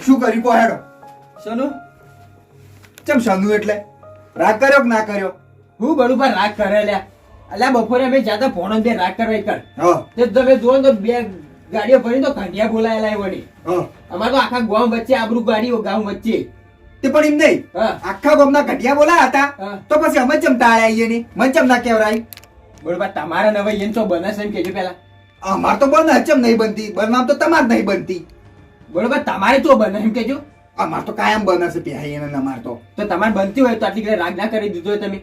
શું કર્યું કો હેડો? સોનું? ચમ સનુ એટલે? રાગ કર્યો કે ના કર્યો? હું બળુબા રાગ કરે લ્યા અલ્યા બપોરે અમે જાતા પોણો બે રાગ કરવા કર. તે તમે જુઓ તો બે ગાડીઓ ભરી તો ઘંટિયા બોલાયેલા વળી તો આખા ગામ વચ્ચે આબરૂ ગાડીઓ ગામ વચ્ચે. તે પણ એમ નહીં. આખા ગામના ઘટિયા બોલાયા હતા. તો પછી અમે ચમતા આઈએ ને? મને ચમ ના કેવરાય તમારા નવા એમ તો બને એમ કેજો પેલા અમાર તો બન હચમ નહીં બનતી. બનામ તો તમાર નહીં બનતી. બરોબર તમારે તો બને એમ કેજો અમાર તો કાયમ બને છે પ્યાહી એને અમાર તો. તો તમારે બનતી હોય તો આટલી ઘરે રાગ ના કરી દીધો હોય તમે.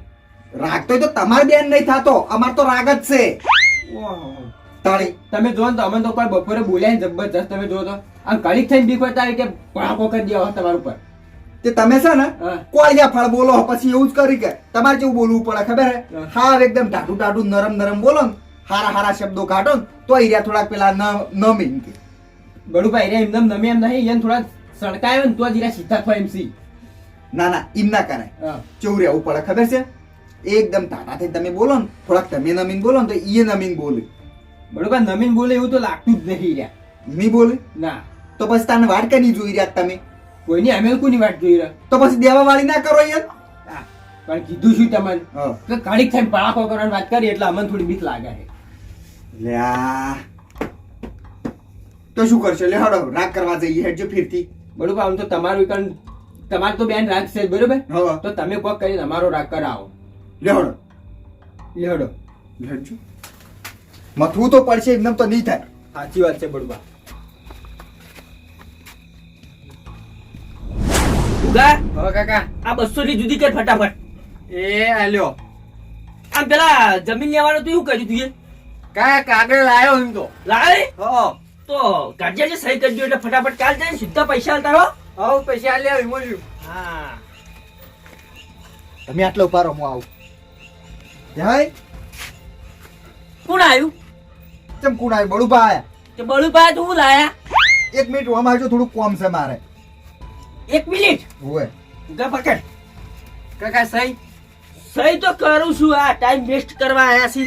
રાગ તો તો તમાર બેન નહીં થાતો. અમાર તો રાગ જ છે. તાળી. તમે જો તો અમે તો પર બપોરે બોલ્યા જબરજસ્ત તમે જો તો. આમ કડીક થઈને બીક હોય તારે કે પડાકો કરી દેવા તમારા પર તે તમે છે ને. કોળિયા ફળ બોલો પછી એવું જ કરી કે તમારે જેવું બોલવું પડે ખબર હે? હા. એકદમ ટાટું ટાટું નરમ નરમ બોલો ને. હારા હારા શબ્દો કાઢો ને. તો એરિયા થોડાક પેલા ન ન મીન કે બડુભાઈ રે એમદમ નમે એમ નહીં એને થોડા સડકાયો ને તો જીરા સીધા થયો એમ સી. ના ના એમ ના કરાય. કેવું રહેવું પડે ખબર છે? એકદમ ટાટા થઈ તમે બોલો ને થોડાક તમે નમીન બોલો ને તો એ નમીન બોલે. બરોબર નમીન બોલે એવું તો લાગતું જ નહીં રહ્યા નહીં બોલે? ના. તો પછી તને વાટ કઈ જોઈ રહ્યા તમે? કોઈની અમે કોની વાટ જોઈ રહ્યા? તો પછી દેવા વાળી ના કરો યાર. પણ કીધું શું તમને? હા. કે કડીક થઈને પડાકો કરવાની વાત કરી એટલે અમને થોડી બીક લાગે છે. લ્યા. તો શું કરશો? લે હડો રાગ કરવા જઈએ હેડજો ફીરતી બરોબર આમ તો તમારું કણ તમારે તો બેન રાગ છે બરોબર? હા. તો તમે કોક કરીને અમારો રાગ કરાવો. લે હડો લેડો હેડજો. મથવું તો પડશે એકદમ તો નહીં થાય. સાચી વાત છે બરોબર ઉગા હવે કાકા આ બસો ની જુદી કર ફટાફટ. એ આલ્યો આમ પેલા જમીન લેવાનું તો એવું કર્યું તું કાકા કાગળ લાયો એમ તો. લાવે હો. તો કાઢ્યા છે સહી કરજો એટલે ફટાફટ કાલ જાય ને સીધા પૈસા આલતા રહો હવે પૈસા આલ્યા મોલ્યું હા. તમે આટલો ઉપારો હું આવું. હાય કોણ આવ્યું? ચમ કોણ આવ્યું? બળુભા આયા. કે બળુ પાસે તું લાયા? એક મિનિટ હું અમારે જો થોડું કોમ છે મારે. એક મિનિટ. હોય ગા પકડ. કાકા સહી? સહી તો કરું છું આ ટાઈમ વેસ્ટ કરવા આયા છે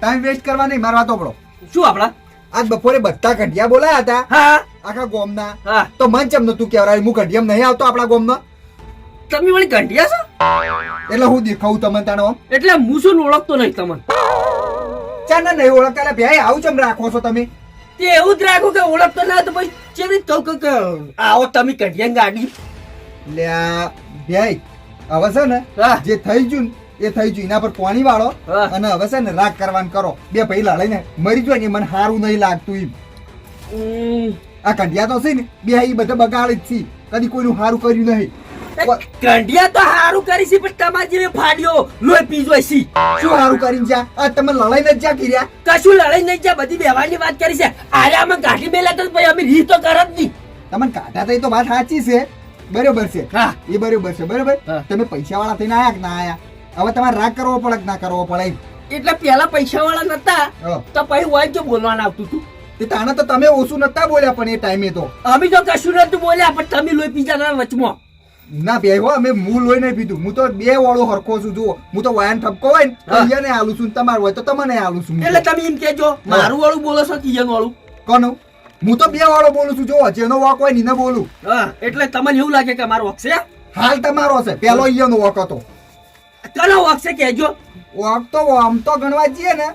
ટાઈમ વેસ્ટ કરવા નહીં મારવા તો પડો શું આપડા આજ બપોરે બધા ઘડિયા બોલાયા હતા. હા. આખા ગોમના. હા. તો મન ચમ નતું કેવરાય હું ઘડિયામ નહીં આવતો આપણા ગોમનો? તમે વળી ગંઢિયા છો? એટલે હું દેખાવું તમને તાણો. એટલે હું શું ઓળખતો નહીં તમને? ચાલ ના નહીં ઓળખતા એટલે ભાઈ આવું ચમ રાખો છો તમે? તે એવું જ રાખો કે ઓળખતો ના તો પછી ચેવી તો કે- આવો તમે ગંઢિયા ગાડી. લ્યા ભાઈ હવે છે ને જે થઈ ગયું એ થઈ ગયું. એના પર પાણી વાળો અને હવે છે ને રાગ કરવાનું કરો. બે ભાઈ લડાઈને મરી જો ને મને સારું નહીં લાગતું એમ. આ કંડિયા તો છે ને બે એ બધા બગાડી જ છે. કદી કોઈનું સારું કર્યું નહીં. કંડિયા તો હારું કરી છે પણ તમારી જેવી ફાડ્યો લોહી પીજો છે. શું સારું કરીને જ્યાં? આ તમે લડાઈ જ જ્યાં કર્યા? કશું લડાઈ નહીં જ્યાં બધી વ્યવહારની વાત કરી છે. આરે અમે ગાંઠી મેલા તો ભાઈ અમે રીહ તો કરત નહીં. તમને કાઢા થઈ તો વાત સાચી છે. બરોબર છે. હા. એ બરોબર છે બરોબર? તમે પૈસા વાળા થઈને આયા કે ના આયા? હવે તમારે રાગ કરવો પડે કે ના કરવો પડે એટલે પેલા પૈસા વાળા નતા તો પછી હોય જો બોલવાનું આવતું હતું તે તાણે તો તમે ઓછું નતા બોલ્યા પણ એ ટાઈમે તો. અમે તો કશું નતું બોલ્યા પણ તમે લોહી પીજા વચમાં. ના બે હો અમે મૂળ લોહી નહીં પીધું. હું તો બે વાળો હરખો છું જુઓ. હું તો વાયન ઠપકો હોય ને અહીંયા ને આલું છું તમારું હોય તો તમને આલું છું એટલે તમે એમ કેજો મારું વાળું બોલો છો કિયન વાળું? કોનું? હું તો બે વાળો બોલું છું જો જેનો વાક હોય ને બોલું. હા એટલે તમને એવું લાગે કે મારો વક્ષ છે? હાલ તમારો છે. પેલો નો વાક હતો. કનો વક્ષ છે કેજો વાક તો આમ તો ગણવા જઈએ ને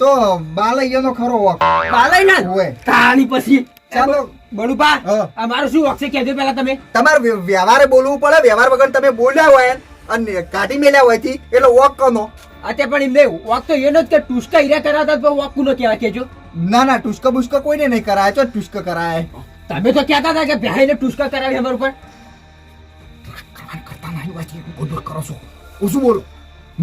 તો બાલૈયો નો ખરો વાક બાલાઈ ના હોય તાણી પછી. ચાલો. બડુભા હા. શું મારું શું કેજો પેલા તમે. તમારે વ્ય- વ્યવહારે બોલવું પડે વ્યવહાર વગર તમે બોલ્યા હોય અને કાઢી મેલ્યા હોયથી એટલે વોક કનો? અતે પણ એમ નહીં વોક તો એનો જ કે ટુસ્કા હીરા કરાતા તો વાક કુનો કહેવાય કેજો ના ના ટુસ્કા બુસ્ક કોઈને નહીં કરાય તો ટુસ્ક કરાય? તમે તો કહેતા હતા કે ભાઈને ટુસ્કા કરાવી અમાર ઉપર કરતા નહીં હોય છે બોલ કરો છો. શું બોલું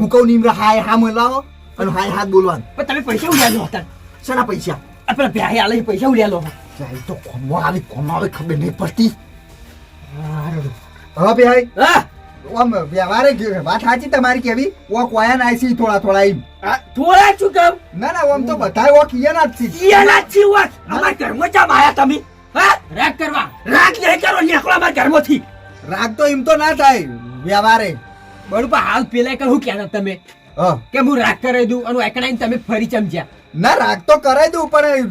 કહું નિમ્ર હાય હા મલાવો અને હાય હાથ બોલવાનું પણ તમે પૈસા ઉડ્યા લો હતા શાના પૈસા આપણે ભાઈ આલે પૈસા ઉડ્યા લો જાય તો કોમો આવે કોમો આવે ખબર નહીં પડતી હા ભાઈ હા આમ વ્યવહારે વાત સાચી તમારી કેવી ઓ કોયા ના છે થોડા થોડા એમ થોડા શું કામ ના ના આમ તો બધા વોક ઈયાના જ છે કિયાના છી વાત અમારા ઘરમાં ચા આયા તમે હા રાગ કરવા રાગ નહીં કરો નીકળો અમારા ઘરમાંથી રાગ તો એમ તો ના થાય વ્યવહારે બડુપા હાલ પેલા કહું ક્યાં તમે. કે હું રાગ કરાવી દઉં અને એકણાઈને તમે ફરી ચમચ્યા. ના રાગ તો કરાવી દઉં પણ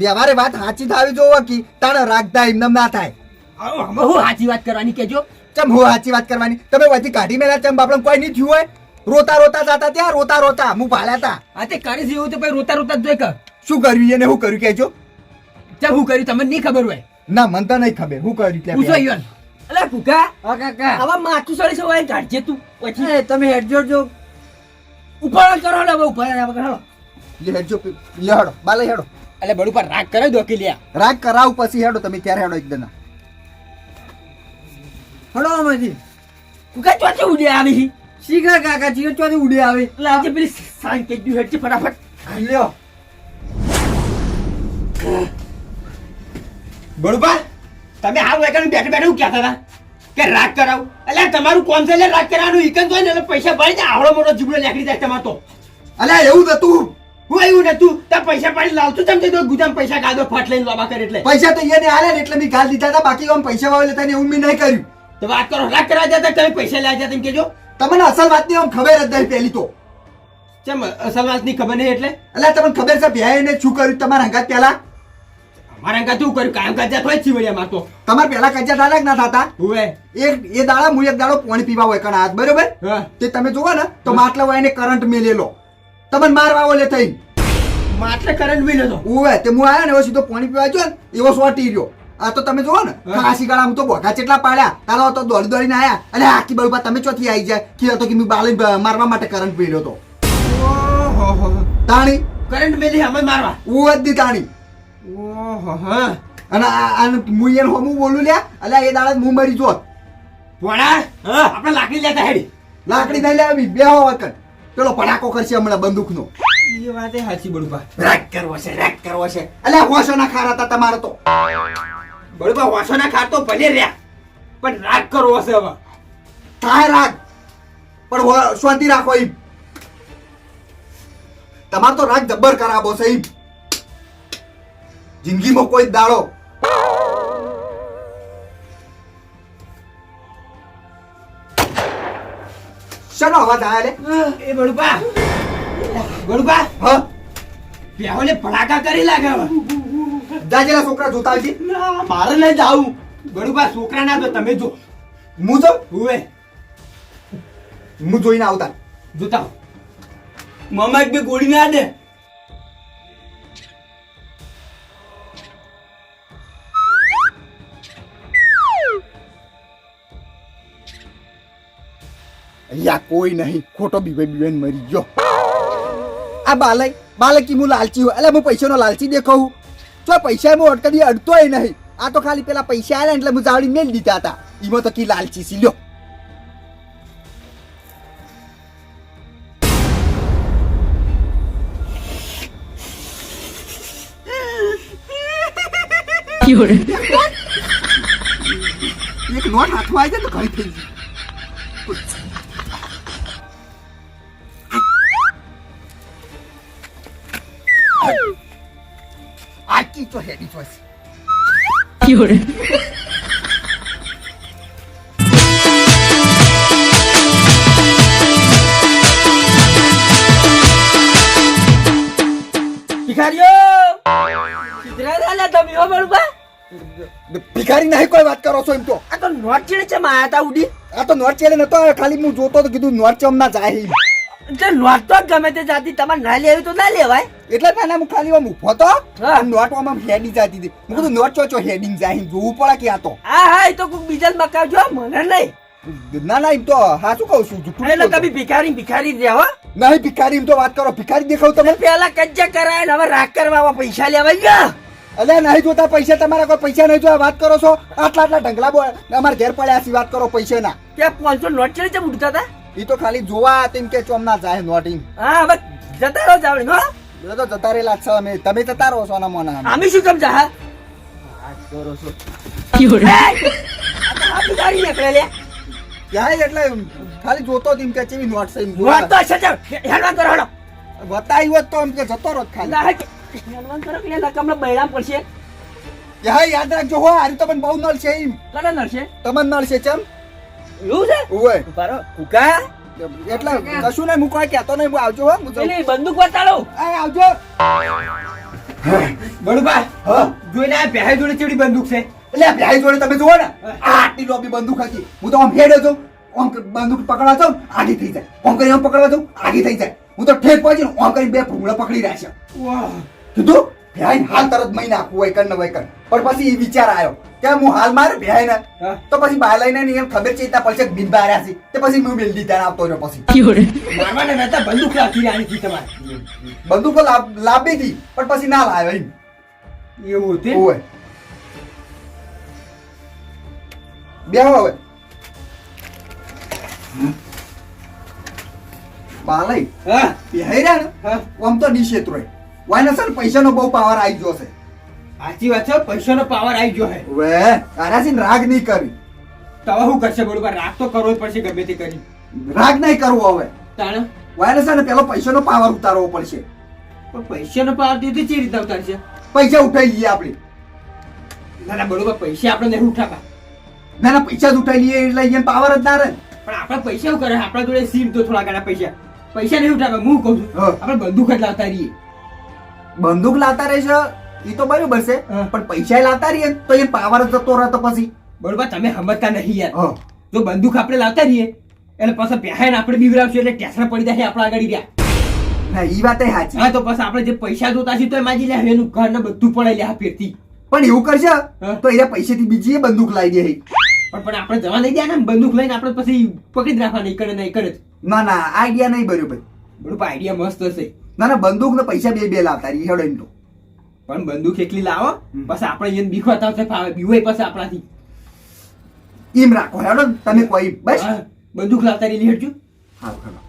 વ્યવહારે વાત સાચી થાવી જોવો કે તાણે થાય એમને ના થાય. હવે હું સાચી વાત કરવાની કેજો. ચમ હું સાચી વાત કરવાની? તમે વચ્ચે કાઢી મેલા ચમ બાપડા કોઈ નહીં થયું હોય? રોતા રોતા જાતા ત્યાં રોતા રોતા હું ભાલ્યા હતા આ તે કરી જેવું તો ભાઈ રોતા રોતા જોઈ કર. શું કર્યું એને હું કર્યું કેજો ચમ હું કર્યું તમને નહીં ખબર હોય? ના મને તો નહીં ખબર હું કર્યું પૂછો પહેલા. અલા હા કાકા. આવા માથું સળી વાય કાઢજે તું પછી. એ તમે હેડજો જો. ઉપર કરો ને હવે ઉપર આવે કરો લે હેડજો લે હેડો. બાલે હેડો. એટલે બડું પર રાગ કરાવી દો કે લ્યા. રાગ કરાવ પછી હેડો તમે ક્યારે હેડો એકદમ. હડો અમાજી કુકા ચોથી ઉડી આવી. શીખા કાકા જીઓ ચોથી ઉડી આવે. એટલે આજે પેલી સાંજ કે હેડ છે ફટાફટ. લ્યો બળુબા તમે આ વેકણ બેઠે બેઠે હું કહેતા હતા? કે રાગ કરાવ. એટલે તમારું કોણ છે? એટલે રાગ કરાવવાનું ઈકન તો એટલે પૈસા ભરી જાય આવડો મોટો જીબડો નીકળી જાય તમારે તો. અલ્યા એવું હતું હું એવું નતું. ત્યાં પૈસા પાડી લાવતું તમે તો ગુજામ પૈસા કાઢો ફાટ લઈને લોબા કરે એટલે. પૈસા તો એને હાલે એટલે મેં ગાલ દીધા હતા. બાકી આમ પૈસા વાળે લેતા એવું મેં નહીં કર્યું. તો વાત કરો રાગ કરાવી દેતા તમે પૈસા લાવી જતા કેજો તમને અસલ વાતની આમ ખબર જ નહીં પહેલી તો. ચમ અસલ વાતની ખબર નહીં એટલે? અલ્યા તમને ખબર છે ભ્યાએ ને શું કર્યું તમારા હંગાત પહેલા? અમારા અંકા શું કર્યું? કાયમ કાજ્યા થોય છીવડ્યા મારતો. તમારે પહેલા કચ્ચા દાડા જ ના થતા? હુએ. એક એ દાડા હું એક દાડો પાણી પીવા હોય કણ હાથ બરોબર? તે તમે જોવો ને તો માટલા હોય એને કરંટ મેલેલો તમને મારવા ઓલે થઈ કરંટ ઓવે તે. હું આવ્યો ને એવો સીધો પાણી પીવા ગયો ને એવો સોટી રહ્યો. આ તો તમે જોવો ને. કાશી ગાળામાં તો બોઘા ચેટલા પાડ્યા. તારો તો દોડી દોડીને આયા. અને આખી બળુપા તમે ચોથી આવી જાય. કે તો કે મેં બાળી મારવા માટે કરંટ પીડ્યો તો. તાણી? કરંટ મેલી અમે મારવા. જ દી તાણી. ઓહો હા? અને આને હું એને હોમું બોલું લ્યા? અલ્યા એ દાડા હું મરી જોત. પોણા આપણે લાકડી લેતા હેડી. લાકડી નહીં લેવી બે વખત. પેલો પડાકો કરશે હમણાં બંદૂકનો. એ વાત સાચી બળુપા રાગ કરવો છે રેક કરવો છે. અલ્યા હોશો ના ખારા હતા તમારે તો. બળુપા વાસોના ખાતો ભલે રહ્યા પણ રાગ કરવો હશે હવે. થાય રાગ? પણ હો- શાંતિ રાખો એ તમારે તો રાગ જબ્બર કરાવો છે એમ જિંદગીમાં કોઈ દાડો. શેનો અવાજ આવે એ બળુપા. બળુપા. હ? પેહોને ફડાકા કરી લાગે હવે. જાજેલા છોકરા જોતા આવજી. મારે લઈ જાવું. બળુપા છોકરા ના તો તમે જો. હું જો? હુએ. હું જોઈને આવતા. જોતા મમ્મા એક બે ગોળી ના દે. અહીંયા કોઈ નહીં. ખોટો બીવે બીવેન મરી ગયો. આ બાલય બાલકી મુ લાલચી હોય. એટલે હું પૈસાનો લાલચી દેખાવું જો પૈસા હું અટકડી અડતોય નહીં. આ તો ખાલી પેલા પૈસા આવ્યા એટલે હું જાવડી મેલ દીધા હતા. એમાં તો કી લાલચી સી લ્યો. એક નોટ હાથમાં આવી જાય તો ઘણી થઈ ગઈ. આટલી તો હેડી ચોઈસ બળુપા ભિખારી નહીં કોઈ વાત કરો છો એમ તો આ તો નોટ ચીડે છે માં આયા તા ઉડી આ તો નોટ ચેલે નતો ખાલી હું જોતો તો કીધું નોટ ચમ ના જાય તે નોટ તો ગમે તે જાતી તમારે ના લેવી તો ના લેવાય. એટલે નાના હું ખાલી આમ ઊભો તો નોટવામાં હેડિંગ જાતી આમ હેડી જતી હતી. હું કીધું નોટ ચોચો હેડિંગ જાય? જોવું પડે કે આ તો. હા હા એ તો કોઈ બીજા મકાવજો મને નહીં. ના ના એમ તો હા શું કહું છું? જૂઠું એટલે તમે ભિખારી ભિખારી જ રહો નહીં ભિખારી એમ તો વાત કરો. ભિખારી દેખાવ તમે પેલા કજ્જા કરાય ને હવે રાખ કરવા પૈસા લેવાય ગયા અલે નહીં જોતા પૈસા તમારા કોઈ પૈસા નહીં જોયા? વાત કરો છો? આટલા આટલા ઢંગલા બોલ. અમારા ઘેર પડ્યા છે વાત કરો પૈસાના. ત્યાં પાંચસો નોટ ચડી છે ઉડતા હતા? એ તો ખાલી જોવા તેમ કે ચોમના જાય નોટિંગ હા હવે જતા રહો જાવડી હો. બધા તો જતા રહેલા છો અમે. તમે જતા રહો છો ના મોના અમે. શું કેમ જા કરો છો. ભિખારી નીકળે લે. ત્યાં એટલે ખાલી જોતો તેમ કે ચેવી નોટ છે નોટ તો છે. હેડવાન કરો હેડો બતાવી હોત તો એમ કે જતો રહો ખાલી. ના હે. હેડવાન કરો કે લે કમળો બૈરામ પડશે. હા યાદ રાખજો હો હારી તો પણ બહુ નળ છે એમ. કને છે? તમને નળ છે ચમ? એવું છે? ઓય બારો કુકા? એટલે કશું નહીં હું કહેતો નહીં આવજો હો હું બંદૂક બતાડો આ આવજો. બળુભા હા જોઈને આ પહેરી જોડે ચેવડી બંદૂક છે. એટલે ભાઈ જોડે તમે જુઓ ને આ આટલી લોબી બંદૂક હતી. હું તો આમ હેડે છું આમ ક- બંદૂક પકડવા જાઉં આડી થઈ જાય. આમ કરીને આમ પકડવા જાઉં આડી થઈ જાય. હું તો ઠેક પહોંચી આમ કરીને બે ભૂંગળા પકડી રહ્યા છે. વાહ. કીધું ભ્યાઈ હાલ તરત મહિના નાખું વૈકન ને વૈકન પણ પછી એ વિચાર આવ્યો કે હું હાલ મારે ભ્યાય ને તો પછી બહાર લઈને ને એમ ખબર છે ત્યાં પડશે બિન બહાર છે તે પછી હું મિલડી ત્યાં આવતો રહ્યો પછી. મારવાના નતા બંદૂક રાખી આની થી તમારે. બંદૂક લાંબી હતી પણ પછી ના લાવ્યો એમ. એવું હતું? હોય બે હવે. બાલય હા. બેહાઈ રહ્યા ને? હા. આમ તો નિશેત રોય. વાયના પૈસાનો બહુ પાવર આવી ગયો છે સાચી વાત છે પૈસાનો પાવર આવી ગયો હે. વે તારાથી રાગ નહીં કરી. તવા હું કરશે બરોબર રાગ તો કરવો જ પડશે ગમે તે કરી. રાગ નહીં કરવો હવે. તાણ? વાયરસ ને પેલો પૈસાનો પાવર ઉતારવો પડશે. પણ પૈસાનો પાવર દીધી ચી રીતે ઉતારશે? પૈસા ઉઠાઈ લઈએ આપણે. ના ના બરોબર પૈસા આપણે નહીં ઉઠાવા ના ના પૈસા જ ઉઠાઈ લઈએ એટલે અહીંયા પાવર જ ના રહે. પણ આપણે પૈસા શું કરે? આપણા જોડે સીમ તો થોડા ઘણા પૈસા. પૈસા નહીં ઉઠાવે હું કહું છું. આપણે બંદૂક જ લાવતા રહીએ. બંદૂક લાવતા રહેશે? એ તો બરોબર છે પણ પૈસા લાવતા રહીએ તો એ પાવર જતો રહેતો પછી. બરોબર તમે સમજતા નહીં યાર. જો બંદૂક આપણે લાવતા રહીએ એટલે પછી પહેરાઈને આપણે બીવડાવશું એટલે ટેસરા પડી જાય આપણા આગળ રહ્યા ના એ વાત સાચી. હા તો પછી આપણે જે પૈસા જોતા છીએ તો એ માજી લે એનું ઘર ને બધું પડે લે ફેરતી પણ એવું કરશે. તો એના પૈસેથી બીજી એ બંદૂક લાવી દે પણ પણ આપણે જવા નહીં દે ને બંદૂક લઈને આપણે પછી પકડી જ નહીં કરે નહીં કરે ના ના આઈડિયા નહીં બરોબર બરોબર આઈડિયા મસ્ત હશે. ના ના બંદૂક ને પૈસા બે બે લાવતા રહી હેડો પણ બંદૂક એકલી લાવો. પછી આપણે એને બીખવાતા હશે ફાવે બીવે પછી આપણાથી. એમ રાખો હેડો તમે કોઈ બસ. બંદૂક લાવતા રહી હેડજો હાલો હાલો.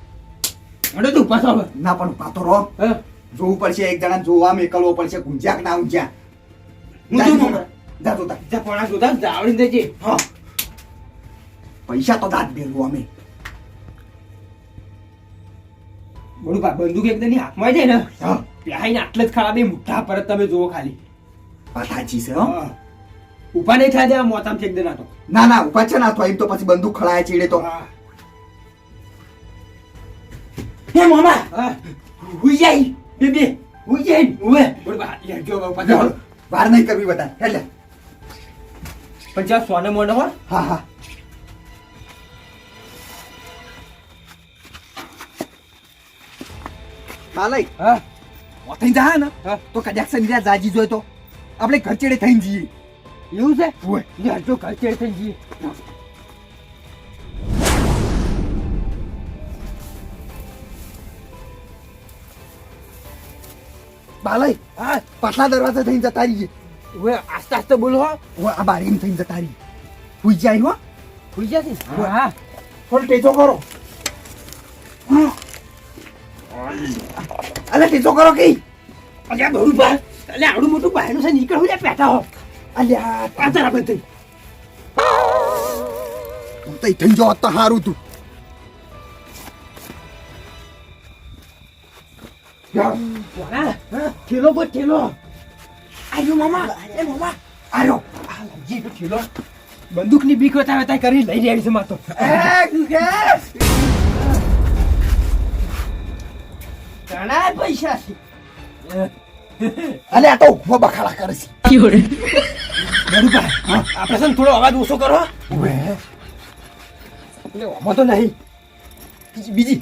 હેડો તું પાછો ના પણ પાતો રહો. હા. જોવું પડશે એક જણા જોવા મેકલવો પડશે ગુંજ્યા ના ઊંઝ્યા હું જા જોઉં જા પોણા જોતા જાવડી દેજે હા. પૈસા તો દાંત ભેરવું અમે. બોલું બંદૂક એકદમ હાથમાં જાય ને. હા. પ્યાઈને આટલે જ ખરાબ એ મુઠ્ઠા પર તમે જુઓ ખાલી. વાત સાચી છે હો. ઉપા નહીં થાય દેવા મોતામ ફેંક દેના તો. ના ના ઊભા છે ના તો એમ તો પછી બંદૂક ખડાય ચીડે તો. હા. મામા. હા. હુઈ જાય. બે બે. હુઈ જાય લેજો પાછો વાર નહીં કરવી બધા. એટલે પણ જ્યાં સોને મોને હો હા હા. બાલય હા. ઓથઈ જા ને તો કદાચ સંજ્યા જાજી જોય તો. આપણે ઘર થઈને જઈએ. એવું છે? ઓય જો કચેડ થઈને જઈએ. બાલય હા? પાછલા દરવાજા થઈને જતા રહીએ. હવે આસ્તે આસ્તે બોલો હો. આ બારીમ થઈને જતા રહીએ. હુઈ જાય હો. હુઈ જાય હા. થોડો ટેચો કરો. અલે ટેચો કરો કે. અલ્યા બહુ બા અલે આવડું મોટું બહારનું છે નીકળ હું પેટા હો. અલ્યા પાછળ આપણે થઈ હું તો થઈ જો તો હારું તું. ઠેલો બોલ ઠેલો. આયો મામા. એ મામા. આયો જી ઠેલો. બંદૂકની બીક વતાવે તાય કરી લઈ લેડી છે માતો ઘણા પૈસા છે. અલે આ તો ઊભો બખાડા કરે છે. આપણે છે થોડો અવાજ ઓછો કરો એટલે આમાં તો નહીં. બીજી બીજી.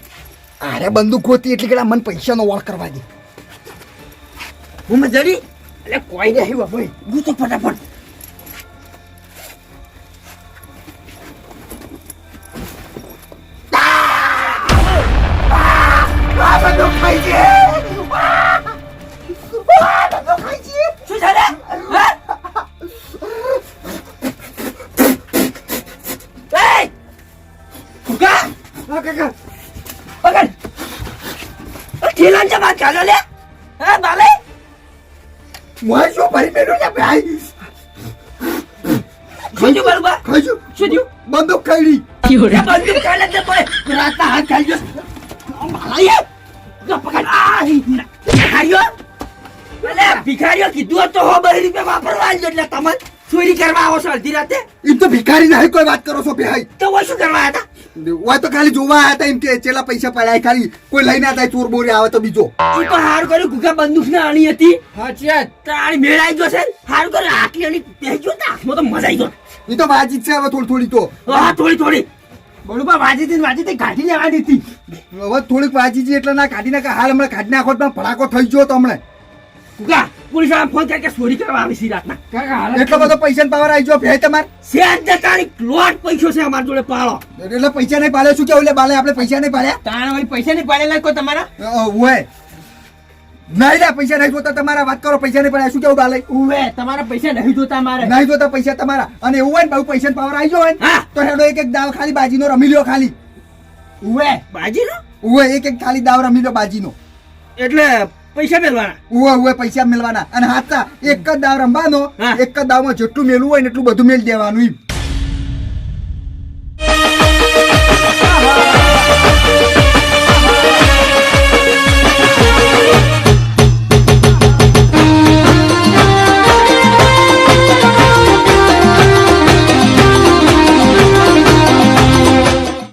આરે બંદૂક હોતી એટલે કે મને પૈસાનો વાળ કરવા દે. હું મજાડી એટલે કોઈ નહીં ભાઈ હું તો ફટાફટ બરુપા ખાઈશું શું થયું? બંદૂક ખાઈ બંદૂક ચાલે છે પણ રાતા હાથ પકડ. આ ભિખારીઓ. કીધું તો હો બહી રૂપિયા વાપરવા આવજો એટલે તમે ચોરી કરવા આવો છો અડધી રાતે? એમ તો ભિખારી નહીં કોઈ વાત કરો છો ભાઈ તો શું કરવા આવ્યા હતા? હોય તો ખાલી જોવા આવ્યા હતા એમ કે ચેલા પૈસા પડ્યા ખાલી. કોઈ લઈને હતા ચોર બોરી આવે તો બીજો. ઈ તો હાર કર્યું. ગુગા બંદૂક ને આણી હતી. હા છે તારી મેળાઈ ગયો છે હાર કર્યું. આટલી આણી પહેજો તો હાથમાં તો મજા આવી ગયો. એ તો વાજી છે હવે થોડી થોડી તો. હા થોડી થોડી. બરોબર વાજી હતી વાજી હતી કાઢી લેવાની હતી. હવે થોડીક વાજી છે એટલે ના કાઢી નાખે. હાલ હમણાં કાઢી નાખો તો ફડાકો થઈ ગયો તો હમણાં. ગુગા પોલીસવાળા ફોન કે ચોરી કરવા આવી છે રાતના. કાકા એટલો બધો પૈસા પાવર આવી ગયો ભે તમારે. શેર તારી. લોટ પૈસો છે અમાર જોડે પાળો. એટલે પૈસા નહીં પાડે શું કેવું? એટલે બાલે આપણે પૈસા નહીં પાડ્યા? તાણ પૈસા નહીં પાડેલા કોઈ તમારા? હોય. નહીં લે પૈસા નહીં જોતા તમારા. વાત કરો પૈસા નહીં પડ્યા શું કેવું બાલે ઉવે તમારા પૈસા નહીં જોતા મારે. નહીં જોતા પૈસા તમારા. અને એવું હોય ને બહુ પૈસા પાવર આવી ગયો હોય તો હેડો એક એક દાવ ખાલી બાજીનો રમી લ્યો ખાલી. ઉવે બાજીનો? ઉવે એક એક ખાલી દાવ રમી લ્યો બાજીનો. એટલે પૈસા મેળવાના? ઉવે ઉવે પૈસા મેળવાના. અને હાથા એક જ દાવ રમવાનો એક જ દાવમાં જેટલું મેળવું હોય ને એટલું બધું મેળ દેવાનું એમ.